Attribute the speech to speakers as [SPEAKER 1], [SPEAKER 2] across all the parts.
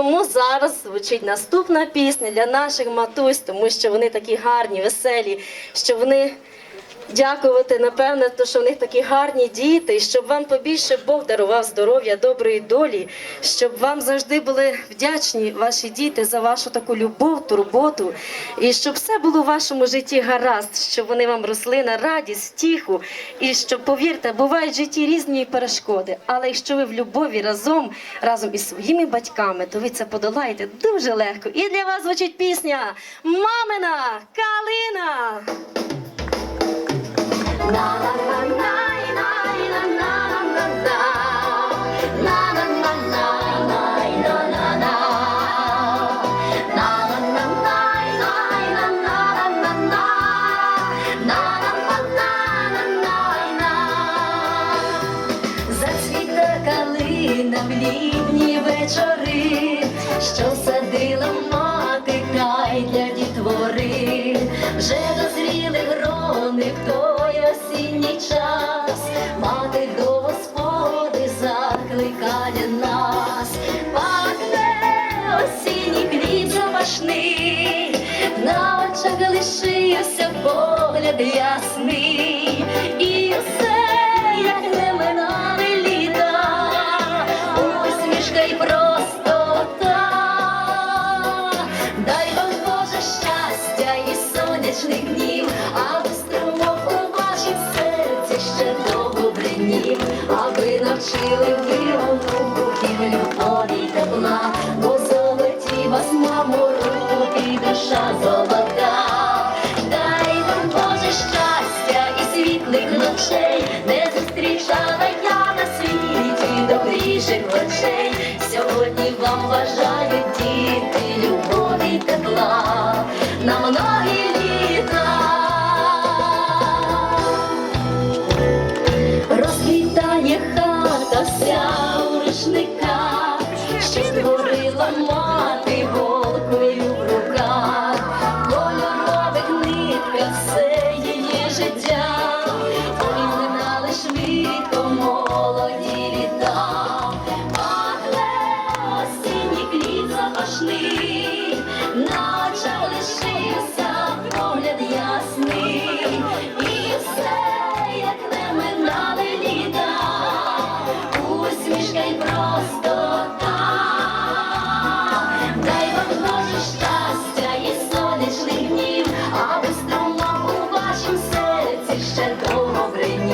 [SPEAKER 1] Тому зараз звучить наступна пісня для наших матусь, тому що вони такі гарні, веселі, що вони дякувати, напевне, то, що в них такі гарні діти, і щоб вам побільше Бог дарував здоров'я, доброї долі, щоб вам завжди були вдячні ваші діти за вашу таку любов, турботу, і щоб все було в вашому житті гаразд, щоб вони вам росли на радість, втіху, і щоб, повірте, бувають в житті різні перешкоди, але якщо ви в любові разом, разом із своїми батьками, то ви це подолаєте дуже легко. І для вас звучить пісня Мамина калина.
[SPEAKER 2] В літні вечори, що садила мати край для дітвори, вже дозріли грони в той осінній час, мати до господи закликає нас, пахне осінній хліб запашний, на очах лишився погляд ясний, аби навчили ви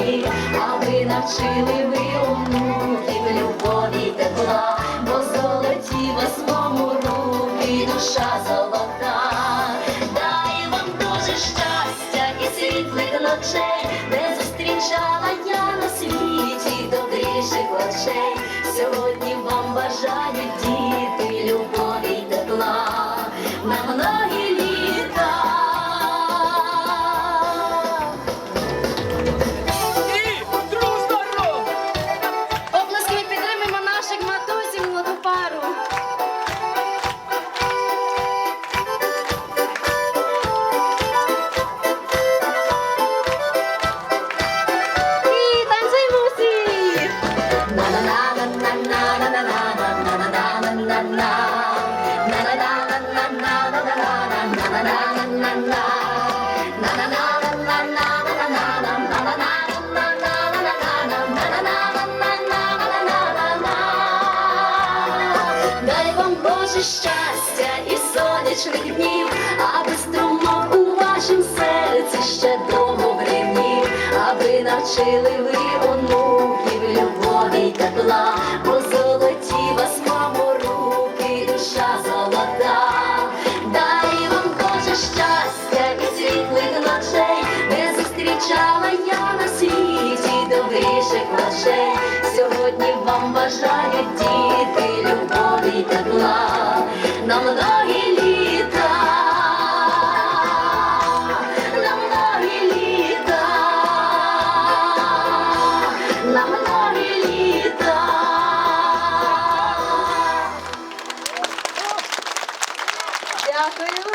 [SPEAKER 2] бринів, аби навчили ви онуків любові й тепла, бо золоті вас мому руки, душа золота. Дай вам дуже щастя і світлих ночей, не зустрічала я на світі добріших очей. Сьогодні вам бажають Дай вам Боже щастя і сонячних днів, аби струмок у вашім серці ще довго аби навчили ви онуків любові й тепла, бо золоті вас, мамо, руки, душа золота. Добріших очей. Сьогодні вам бажають діти любові й тепла на многі літа. На многі літа. На многі літа.
[SPEAKER 1] Дякую.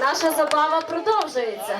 [SPEAKER 1] Наша забава продовжується.